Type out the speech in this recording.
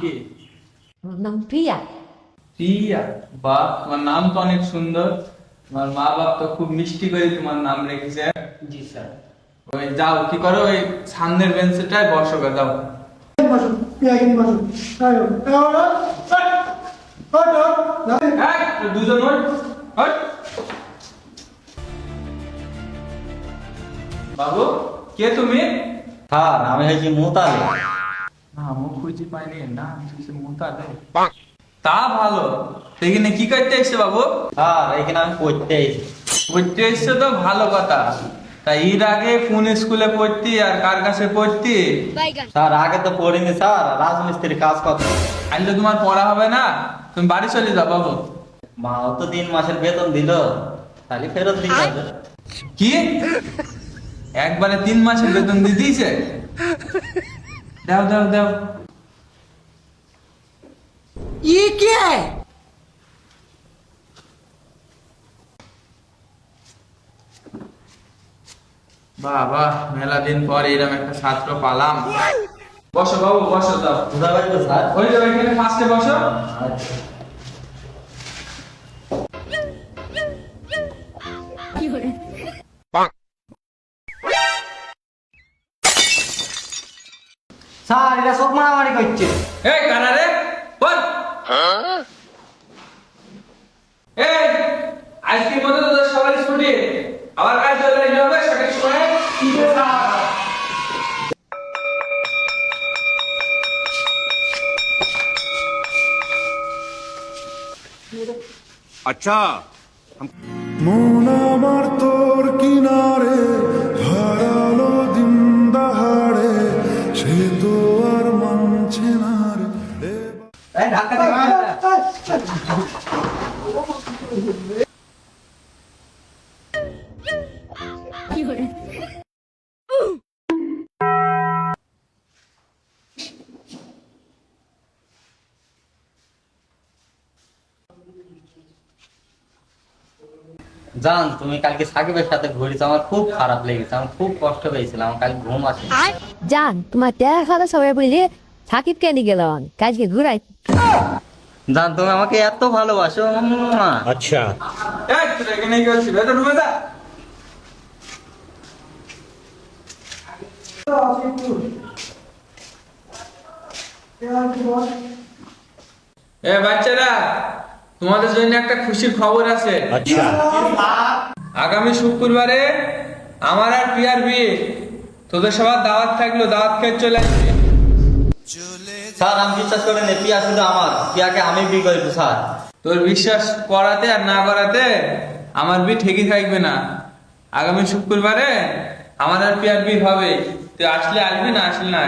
কি? আমার নাম প্রিয়া। প্রিয়া? বা তোমার নাম তো অনেক সুন্দর। তোমার মা বাপ তো খুব মিষ্টি করে তোমার নাম রেখেছে। জি স্যার। ওই যাও কি করো? ওই সামনের বেঞ্চটায় বসো গা, যাও। হট। বাবু কে তুমি? স্যার আমি হয়েছি মুতালে। না মুখ খুঁজে পাইনি না তুই সে মোতালে তা ভালো। এখানে কি করতে এসছে বাবু? স্যার এখানে আমি পড়তে এসেছি। পড়তে এসছে তো ভালো কথা। তা এর আগে কোন স্কুলে পড়তি আর কার কাছে পড়তি? স্যার আগে তো পড়িনি স্যার। রাজমিস্ত্রির কাজ কত? আজ তো তোমার পড়া হবে না। তুমি বাড়ি চলে যাও বাবু। মাও তো তিন মাসের বেতন দিল। তাহলে ফেরত দিতে হবে। কি? একবারে তিন মাসের বেতন দিয়ে দিয়েছে? দাও দাও দাও। ই কে? বাবা মেলা দিন পর এরকম একটা ছাত্র পালাম। বসো বাবু বসো দাও। ওই যে ওইখানে ফার্স্টে বসো। আচ্ছা। স্যার এরা সব মারামারি করছে। এই কানা রে বল। এই আজকে মতো তোদের সবার ছুটি। আবার কাজ চলে যাবে সঠিক সময়ে আচ্ছা। মন আমার তোর কিনারে জান, তুমি কালকে সাকিবের সাথে ঘুরেছো, আমার খুব খারাপ লেগেছে আমার খুব কষ্ট পেয়েছিলাম আমার কাল ঘুম আসে জান, তোমার দেখা কথা সবাই বললে সাকিব কেন গেল কাজকে ঘুরাই। জান তুমি আমাকে এত ভালোবাসো যা। এ বাচ্চারা তোমাদের জন্য একটা খুশির খবর আছে। আগামী শুক্রবারে আমার আর প্রিয়ার বিয়ে। তোদের সবার দাওয়াত থাকল দাওয়াত খেয়ে চলে আসবে। স্যার, আমি বিশ্বাস করি না, পিয়া শুধু আমার। পিয়াকে আমি বিয়ে করব, স্যার। তোর বিশ্বাস করাতে আর না করাতে আমার বি ঠিকই থাকবে না। আগামী শুক্রবারে আমার আর পিয়ার বি হবে। তুই আসলে আসবি না আসলে না।